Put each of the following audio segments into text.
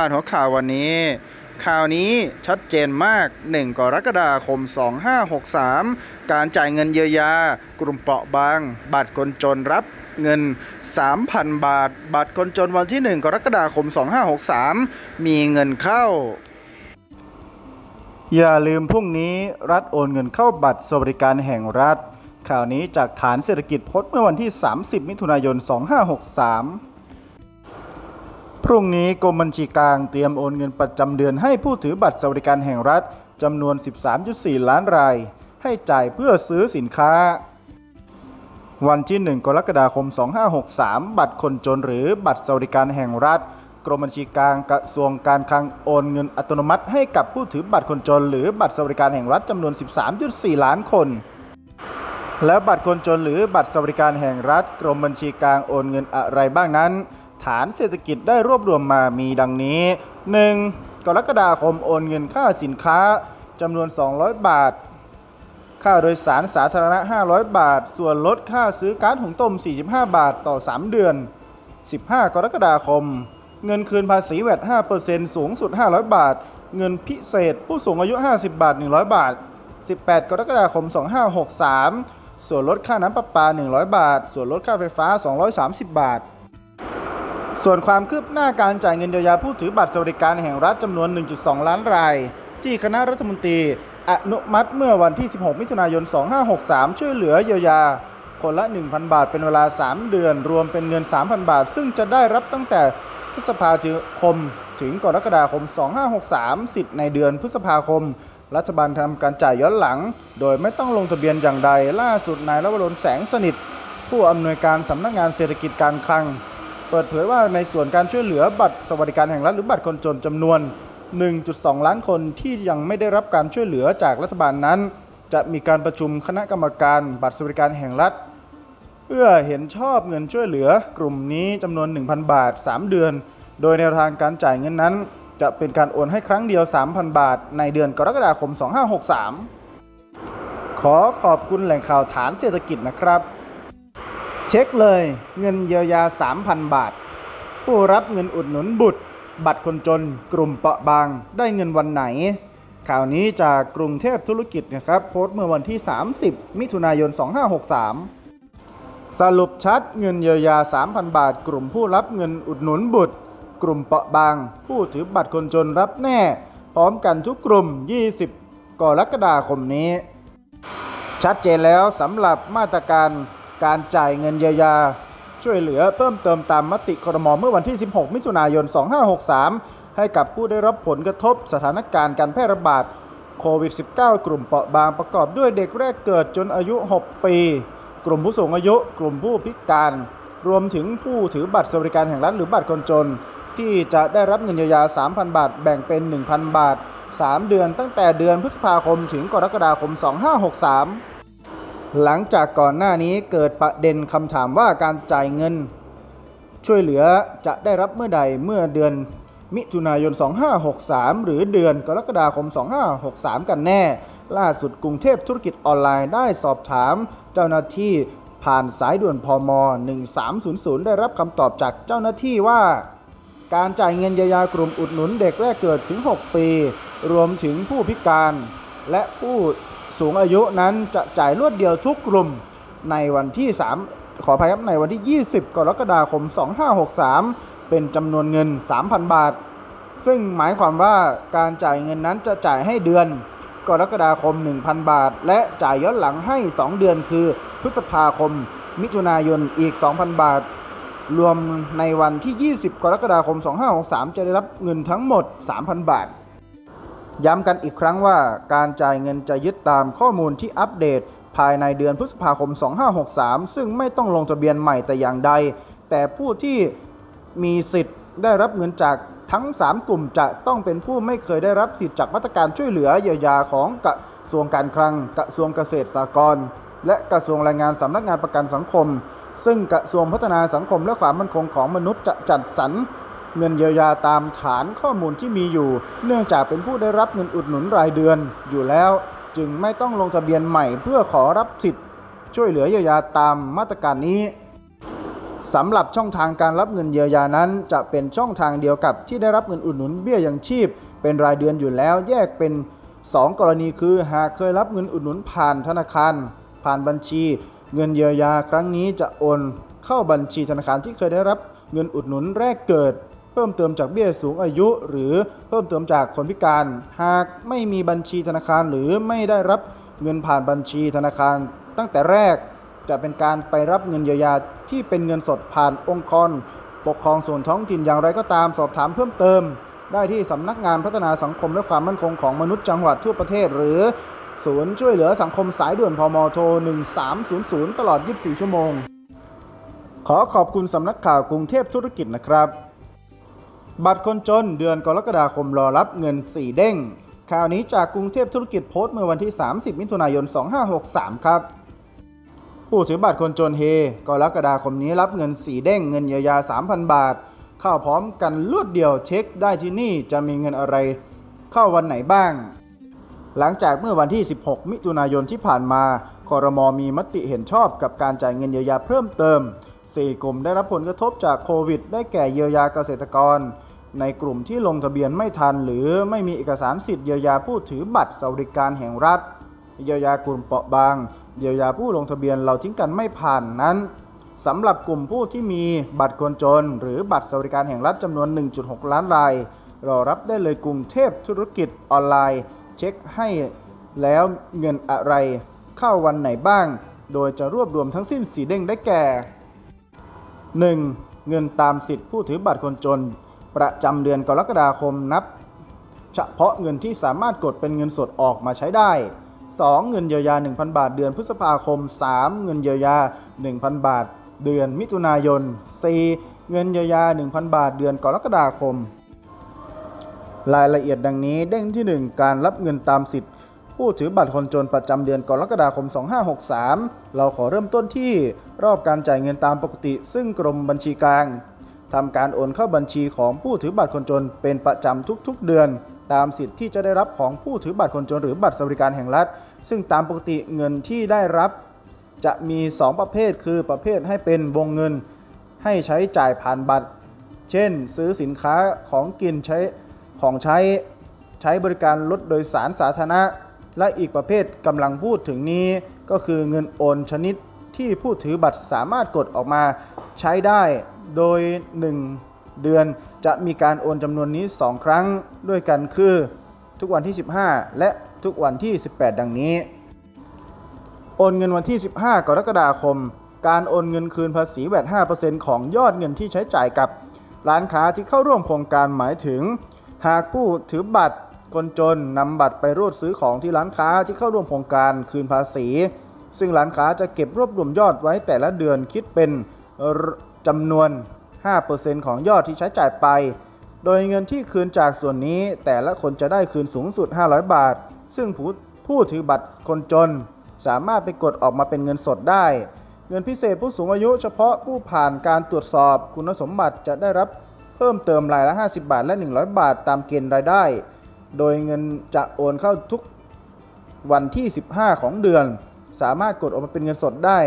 าดหัวข่าววันนี้ ข่าวนี้ชัดเจนมาก 1 กรกฎาคม 2563 การจ่ายเงินเยียวยา กลุ่มเปราะบาง บัตรคนจนรับเงิน 3,000 บาท บัตรคนจนวันที่ 1 กรกฎาคม 2563 มีเงินเข้า อย่าลืมพรุ่งนี้รัฐโอนเงินเข้าบัตรสวัสดิการแห่งรัฐ ข่าวนี้จากฐานเศรษฐกิจพจน์เมื่อวันที่ 30 มิถุนายน 2563 พรุ่งนี้กรมบัญชีกลางเตรียมโอนเงินประจำเดือนให้ผู้ถือบัตรสวัสดิการแห่งรัฐจำนวน 13.4 ล้านราย ให้จ่ายเพื่อซื้อสินค้า วันที่ 1 กรกฎาคม 2563 บัตรคนจนหรือบัตรสวัสดิการแห่งรัฐ กรมบัญชีกลางกระทรวงการคลังโอนเงินอัตโนมัติให้กับผู้ถือบัตรคนจน หรือบัตรสวัสดิการแห่งรัฐจำนวน 13.4 ล้านคนแล้วบัตรคนจนหรือบัตรสวัสดิการแห่งรัฐ กรมบัญชีกลางโอนเงินอะไรบ้างนั้น ฐานเศรษฐกิจได้รวบรวมมามีดังนี้ 1. กรกฎาคมโอนเงินค่าสินค้าจำนวน 200 บาท ค่าโดยสารสาธารณะ 500 บาท ส่วนลดค่าซื้อก๊าซหุงต้ม 45 บาทต่อ 3 เดือน 15 กรกฎาคม เงินคืนภาษีแวด5%สูงสุด 500 บาท เงินพิเศษผู้สูงอายุ 50 บาท 100 บาท 18 กรกฎาคม 2563 ส่วนลดค่าน้ำประปา 100 บาท ส่วนลดค่าไฟฟ้า 230 บาท ส่วนความคืบหน้าการจ่ายเงินเยียวยาผู้ถือบัตรสวัสดิการแห่งรัฐจำนวน 1.2 ล้านราย ที่คณะรัฐมนตรีอนุมัติเมื่อวันที่ 16 มิถุนายน 2563 ช่วยเหลือเยียวยา คนละ 1,000 บาทเป็นเวลา 3 เดือน รวมเป็นเงิน 3,000 บาท ซึ่งจะได้รับตั้งแต่พฤษภาคม ถึงกรกฎาคม 2563 สิทธิ์ในเดือนพฤษภาคม รัฐบาลทำการจ่ายย้อนหลัง โดยไม่ต้องลงทะเบียนอย่างใด ล่าสุดนายรวรนแสงสนิท ผู้อำนวยการสำนักงานเศรษฐกิจการคลัง เปิดเผยว่าในส่วนการช่วยเหลือบัตรสวัสดิการแห่งรัฐหรือบัตรคนจนจำนวน 1.2 ล้านคนที่ยังไม่ได้รับการช่วยเหลือจากรัฐบาลนั้น จะมีการประชุมคณะกรรมการบัตรสวัสดิการแห่งรัฐ เพื่อเห็นชอบเงินช่วยเหลือกลุ่มนี้จำนวน 1,000 บาท 3 เดือน โดยแนวทางการจ่ายเงินนั้น จะเป็นการโอนให้ครั้งเดียว 3,000 บาท ในเดือนกรกฎาคม 2563 ขอขอบคุณแหล่งข่าวฐานเศรษฐกิจนะครับ เช็คเลยเงินเยียวยา 3,000 บาท ผู้รับเงินอุดหนุนบุตร บัตรคนจน กลุ่มเปราะบางได้เงินวันไหน ข่าวนี้จากกรุงเทพธุรกิจนะครับ โพสต์เมื่อวันที่ 30 มิถุนายน 2563 สรุปชัดเงินเยียวยา 3,000 บาท กลุ่มผู้รับเงินอุดหนุนบุตร กลุ่มเปราะบาง ผู้ถือบัตรคนจนรับแน่ พร้อมกันทุกกลุ่ม 20 กรกฎาคมนี้ ชัดเจนแล้วสำหรับมาตรการ การจ่ายเงินเยียวยาช่วยเหลือเพิ่มเติมตามมติครมเมื่อวันที่ 16 มิถุนายน 2563 ให้กับผู้ได้รับผลกระทบสถานการณ์การแพร่ระบาดโควิด -19 กลุ่มเปราะบางประกอบด้วยเด็กแรกเกิดจนอายุ 6 ปี กลุ่มผู้สูงอายุ กลุ่มผู้พิการ รวมถึงผู้ถือบัตรสวัสดิการแห่งรัฐหรือบัตรคนจน ที่จะได้รับเงินเยียวยา 3,000 บาท แบ่งเป็น 1,000 บาท 3 เดือนตั้งแต่เดือนพฤษภาคมถึงกรกฎาคม 2563 หลังจากก่อนหน้านี้เกิดประเด็นคำถามว่าการจ่ายเงิน ช่วยเหลือจะได้รับเมื่อใดเมื่อเดือนมิถุนายน 2563 หรือเดือนกรกฎาคม 2563 กันแน่ ล่าสุดกรุงเทพธุรกิจออนไลน์ได้สอบถาม เจ้าหน้าที่ผ่านสายด่วนพม1300 ได้รับคำตอบจากเจ้าหน้าที่ว่า การจ่ายเงินเยียวยากลุ่มอุดหนุนเด็กแรกเกิดถึง 6 ปี รวมถึงผู้พิการ และผู้ สูงอายุนั้นจะจ่ายรวดเดียวทุกกลุ่มในวันที่ 3 ขออภัยครับในวันที่ 20 กรกฎาคม 2563 เป็นจำนวนเงิน 3,000 บาท ซึ่งหมายความว่าการจ่ายเงินนั้นจะจ่ายให้เดือน กรกฎาคม 1,000 บาท และจ่ายย้อนหลังให้ 2 เดือนคือพฤษภาคม มิถุนายนอีก 2,000 บาท รวมในวันที่ 20 กรกฎาคม 2563 จะได้รับเงินทั้งหมด 3,000 บาท ย้ำกันอีกครั้งว่าการจ่ายเงินจะยึดตามข้อมูลที่อัปเดต ภายในเดือนพฤษภาคม 2563 ซึ่งไม่ต้องลงทะเบียนใหม่แต่อย่างใด แต่ผู้ที่มีสิทธิ์ได้รับเงินจากทั้ง 3 กลุ่มจะต้องเป็นผู้ไม่เคยได้รับสิทธิ์จากมาตรการช่วยเหลือเยียวยาของกระทรวงการคลัง กระทรวงเกษตรสหกรณ์และกระทรวงแรงงานสำนักงานประกันสังคม ซึ่งกระทรวงพัฒนาสังคมและความมั่นคงของมนุษย์จะจัดสรร เงินเยียวยาตามฐานข้อมูลที่มีอยู่ เนื่องจากเป็นผู้ได้รับเงินอุดหนุนรายเดือนอยู่แล้ว จึงไม่ต้องลงทะเบียนใหม่เพื่อขอรับสิทธิ์ ช่วยเหลือเยียวยาตามมาตรการนี้สำหรับช่องทางการรับเงินเยียวยานั้น จะเป็นช่องทางเดียวกับที่ได้รับเงินอุดหนุนเบี้ยยังชีพ เป็นรายเดือนอยู่แล้วแยกเป็น 2 กรณีคือ หากเคยรับเงินอุดหนุนผ่านธนาคาร ผ่านบัญชี เงินเยียวยาครั้งนี้จะโอน เข้าบัญชีธนาคารที่เคยได้รับเงินอุดหนุนแรกเกิด เพิ่มเติมจากเบี้ยสูงอายุ หรือเพิ่มเติมจากคนพิการ หากไม่มีบัญชีธนาคารหรือไม่ได้รับเงินผ่านบัญชีธนาคาร ตั้งแต่แรกจะเป็นการไปรับเงินเยียวยาที่เป็นเงินสดผ่านองค์กรปกครองส่วนท้องถิ่นอย่างไรก็ตามสอบถามเพิ่มเติม ได้ที่สำนักงานพัฒนาสังคมและความมั่นคงของมนุษย์จังหวัดทั่วประเทศ หรือศูนย์ช่วยเหลือสังคมสายด่วนพมโทร 1300 ตลอด 24 ชั่วโมง ขอขอบคุณสำนักข่าวกรุงเทพธุรกิจนะครับ บัตรคนจนเดือนกรกฎาคมรอรับเงิน 4 เด้งข่าวนี้จากกรุงเทพธุรกิจโพสต์เมื่อวันที่ 30 มิถุนายน 2563 ครับ ผู้ถือบัตรคนจนเฮกรกฎาคมนี้รับเงิน 4 เด้งเงินเยียวยา 3,000 บาท เข้าพร้อมกันรวดเดียวเช็คได้ที่นี่จะมีเงินอะไร เข้าวันไหนบ้าง หลังจากเมื่อวันที่ 16 มิถุนายนที่ผ่านมาคอรมอมีมติเห็นชอบกับการจ่ายเงินเยียวยาเพิ่มเติม 4 กลุ่มได้รับผลกระทบจากโควิด ได้แก่เยียวยาเกษตรกร ในกลุ่มที่ลงทะเบียนไม่ทัน หรือไม่มีเอกสารสิทธิ์เยียวยาผู้ถือบัตรสวัสดิการแห่งรัฐ เยียวยากลุ่มเปราะบาง เยียวยาผู้ลงทะเบียนเราทิ้งกันไม่ผ่านนั้นสำหรับกลุ่มผู้ที่มีบัตรคนจน หรือบัตรสวัสดิการแห่งรัฐจำนวน 1.6 ล้านรายรอรับได้เลยกรุงเทพธุรกิจออนไลน์ เช็คให้แล้วเงินอะไร เข้าวันไหนบ้าง โดยจะรวบรวมทั้งสิ้นสีเด้งได้แก่ 1. เงินตามสิทธิผู้ถือบัตรคนจน ประจำเดือนกรกฎาคมนับ เฉพาะเงินที่สามารถกดเป็นเงินสดออกมาใช้ได้ 2. เงินเยียวยา 1,000 บาท เดือนพฤษภาคม 3. เงินเยียวยา 1,000 บาท เดือนมิถุนายน 4. เงินเยียวยา 1,000 บาท เดือนกรกฎาคม รายละเอียดดังนี้เด้งที่ 1 การรับเงินตามสิทธิ์ ผู้ถือบัตรคนจนประจำเดือนกรกฎาคม 2563 เราขอเริ่มต้นที่รอบการจ่ายเงินตามปกติ ซึ่งกรมบัญชีกลางทำการโอนเข้าบัญชีของผู้ถือบัตรคนจนเป็นประจำทุกๆ เดือน ตามสิทธิ์ที่จะได้รับของผู้ถือบัตรคนจนหรือบัตรสวัสดิการแห่งรัฐ ซึ่งตามปกติเงินที่ได้รับ จะมี 2 ประเภท คือประเภทให้เป็นวงเงิน ให้ใช้จ่ายผ่านบัตร เช่น ซื้อสินค้าของกินใช้ของใช้ใช้บริการรถโดยสารสาธารณะ และอีกประเภทกำลังพูดถึงนี้ ก็คือเงินโอนชนิดที่ผู้ถือบัตรสามารถกดออกมาใช้ได้โดย 1 เดือนจะมีการโอนจำนวนนี้ 2 ครั้งด้วยกันคือ ทุกวันที่ 15 และทุกวันที่ 18 ดังนี้ โอนเงินวันที่ 15 กรกฎาคม การโอนเงินคืนภาษีแวด5%ของยอดเงินที่ใช้จ่ายกับ ร้านค้าที่เข้าร่วมโครงการหมายถึง หากผู้ถือบัตร คนจนนำบัตรไปรูดซื้อของที่ร้านค้าที่เข้าร่วมโครงการคืนภาษี ซึ่งร้านค้าจะเก็บรวบรวมยอดไว้แต่ละเดือนคิดเป็นจำนวน 5%ของยอดที่ใช้จ่ายไป โดยเงินที่คืนจากส่วนนี้แต่ละคนจะได้คืนสูงสุด 500 บาท ซึ่งผู้ผู้ถือบัตรคนจน สามารถไปกดออกมาเป็นเงินสดได้ เงินพิเศษผู้สูงอายุเฉพาะผู้ผ่านการตรวจสอบคุณสมบัติจะได้รับเพิ่มเติมรายละ 50 บาทและ 100 บาทตามเกณฑ์รายได้ โดยเงินจะโอนเข้าทุกวันที่ 15 ของเดือน สามารถกดออกมาเป็นเงินสดได้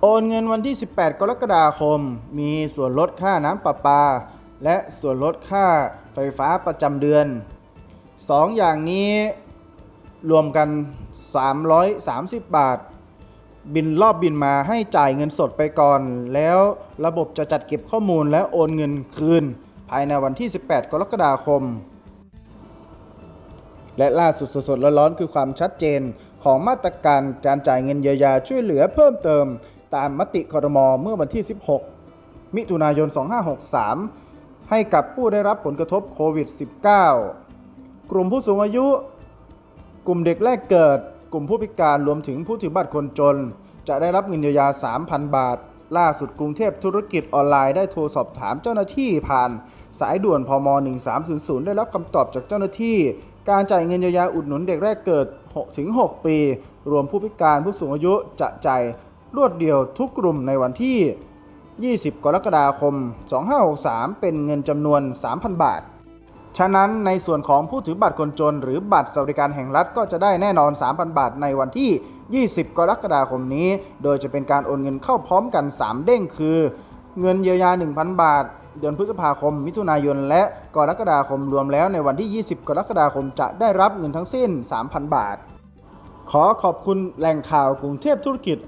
โอนเงินวันที่ 18 กรกฎาคม มีส่วนลดค่าน้ำประปา และส่วนลดค่าไฟฟ้าประจำเดือน 2 อย่างนี้รวมกัน 330 บาท บินรอบบินมาให้จ่ายเงินสดไปก่อน แล้วระบบจะจัดเก็บข้อมูลและโอนเงินคืน ภายในวันที่ 18 กรกฎาคม และล่าสุดสดๆร้อนๆคือความชัดเจนของมาตรการการจ่ายเงินเยียวยาช่วยเหลือเพิ่มเติม ตามมติคอรมอเมื่อวันที่ 16 มิถุนายน 2563 ให้กับผู้ได้รับผลกระทบโควิด -19 กลุ่มผู้สูงอายุ กลุ่มเด็กแรกเกิด กลุ่มผู้พิการรวมถึงผู้ถือบัตรคนจน จะได้รับเงินเยียวยา 3,000 บาท ล่าสุดกรุงเทพธุรกิจออนไลน์ได้โทรสอบถามเจ้าหน้าที่ผ่านสายด่วนพม 1300 ได้รับคำตอบจากเจ้าหน้าที่ การจ่ายเงินเยียวยาอุดหนุนเด็กแรกเกิด6-6ปี รวมผู้พิการผู้สูงอายุจะจ่ายรวดเดียวทุกกลุ่มในวันที่ 20 กรกฎาคม 2563 เป็นเงินจำนวน 3,000 บาท ฉะนั้นในส่วนของผู้ถือบัตรคนจน หรือบัตรสวัสดิการแห่งรัฐก็จะได้แน่นอน 3,000 บาทในวันที่ 20 กรกฎาคมนี้ โดยจะเป็นการโอนเงินเข้าพร้อมกัน 3 เด้งคือ เงินเยียวยา 1,000 บาท เดือนพฤษภาคม มิถุนายน และกรกฎาคมรวมแล้วในวันที่ 20 กรกฎาคมจะได้รับเงินทั้งสิ้น 3,000 บาท ขอขอบคุณแหล่งข่าวกรุงเทพธุรกิจ